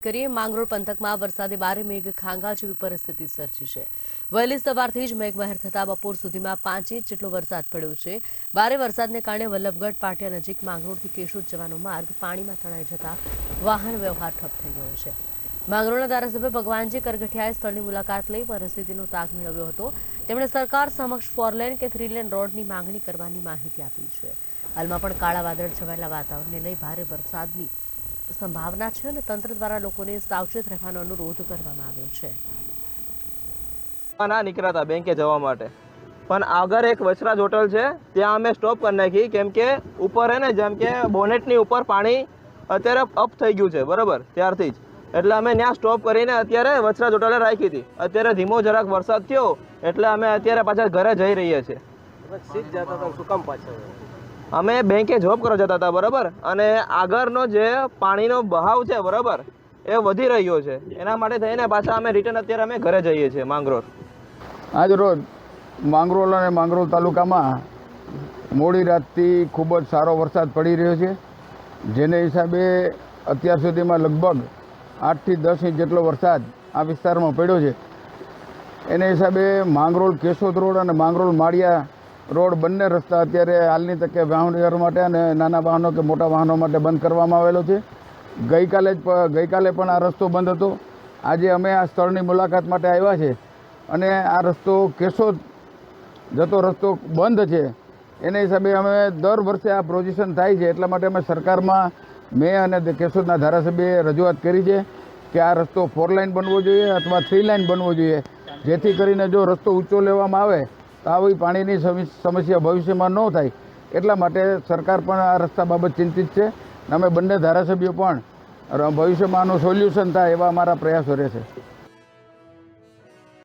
કરીએ, માંગરોળ પંથકમાં વરસાદે બારે મેઘ ખાંગા જેવી પરિસ્થિતિ સર્જી છે. વહેલી સવારથી જ મેઘમહેર થતા બપોર સુધીમાં પાંચ ઇંચ જેટલો વરસાદ પડ્યો છે. ભારે વરસાદને કારણે વલ્લભગઢ, પાટિયા નજીક માંગરોળથી કેશોદ જવાનો માર્ગ પાણીમાં તણાઈ જતા વાહન વ્યવહાર ઠપ થઈ ગયો છે. માંગરોળના ધારાસભ્ય ભગવાનજી કરગઠિયાએ સ્થળની મુલાકાત લઈ પરિસ્થિતિનો તાગ મેળવ્યો હતો. તેમણે સરકાર સમક્ષ ફોરલેન કે થ્રીલેન રોડની માંગણી કરવાની માહિતી આપી છે. હાલમાં પણ કાળા વાદળ છવાયેલા વાતાવરણને લઈ ભારે વરસાદની સંભાવના છે અને તંત્ર દ્વારા લોકોને સાવચેત રહેવાનો અનુરોધ કરવામાં આવ્યો છે. ના નીકળ્યા હતા બેંકે જવા માટે. પણ આગળ એક વચરાજ હોટલ છે ત્યાં અમે સ્ટોપ કરી નાખી કેમ કે ઉપર હે ને જેમ કે બોનેટની ઉપર પાણી અત્યારે અપ થઈ ગયું છે બરાબર ત્યારથી જ. એટલે અમે ત્યાં સ્ટોપ કરીને અત્યારે વચરાજ હોટલે રાખી હતી. અત્યારે ધીમો જરાક વરસાદ થયો એટલે અમે અત્યારે પાછા ઘરે જઈ રહીએ છીએ. સીટ જતા હતા શું કામ પાછળ અમે બેંકે જોબ કરવા જતા હતા, બરાબર? અને આગળનો જે પાણીનો બહાવ છે, બરાબર? એ વધી રહ્યો છે. એના માટે થઈને પાછા અમે રિટર્ન અત્યારે અમે ઘરે જઈએ છીએ, માંગરોળ. આજ રોજ માંગરોળ અને માંગરોળ તાલુકામાં મોડી રાતથી ખૂબ જ સારો વરસાદ પડી રહ્યો છે. જેને હિસાબે અત્યાર સુધીમાં લગભગ આઠથી દસ ઇંચ જેટલો વરસાદ આ વિસ્તારમાં પડ્યો છે. એને હિસાબે માંગરોળ કેશોદ રોડ અને માંગરોળ માળિયા રોડ બંને રસ્તા અત્યારે હાલની તકે વાહન વ્યવહાર માટે અને નાના વાહનો કે મોટા વાહનો માટે બંધ કરવામાં આવેલો છે. ગઈકાલે જ ગઈકાલે પણ આ રસ્તો બંધ હતો. આજે અમે આ સ્થળની મુલાકાત માટે આવ્યા છે અને આ રસ્તો કેશોદ જતો રસ્તો બંધ છે. એના હિસાબે અમે દર વર્ષે આ પ્રોજેક્શન થાય છે એટલા માટે અમે સરકારમાં મેં અને કેશોદના ધારાસભ્યએ રજૂઆત કરી છે કે આ રસ્તો ફોર લાઇન બનવો જોઈએ અથવા થ્રી લાઇન બનવો જોઈએ. જેથી કરીને જો રસ્તો ઊંચો લેવામાં આવે તો આવી પાણીની સમી- સમસ્યા ભવિષ્યમાં ન થાય, એટલા માટે સરકાર પણ આ રસ્તા બાબત ચિંતિત છે અને અમે બંને ધારાસભ્યો પણ ભવિષ્યમાં આનું સોલ્યુશન થાય એવા અમારા પ્રયાસો રહેશે.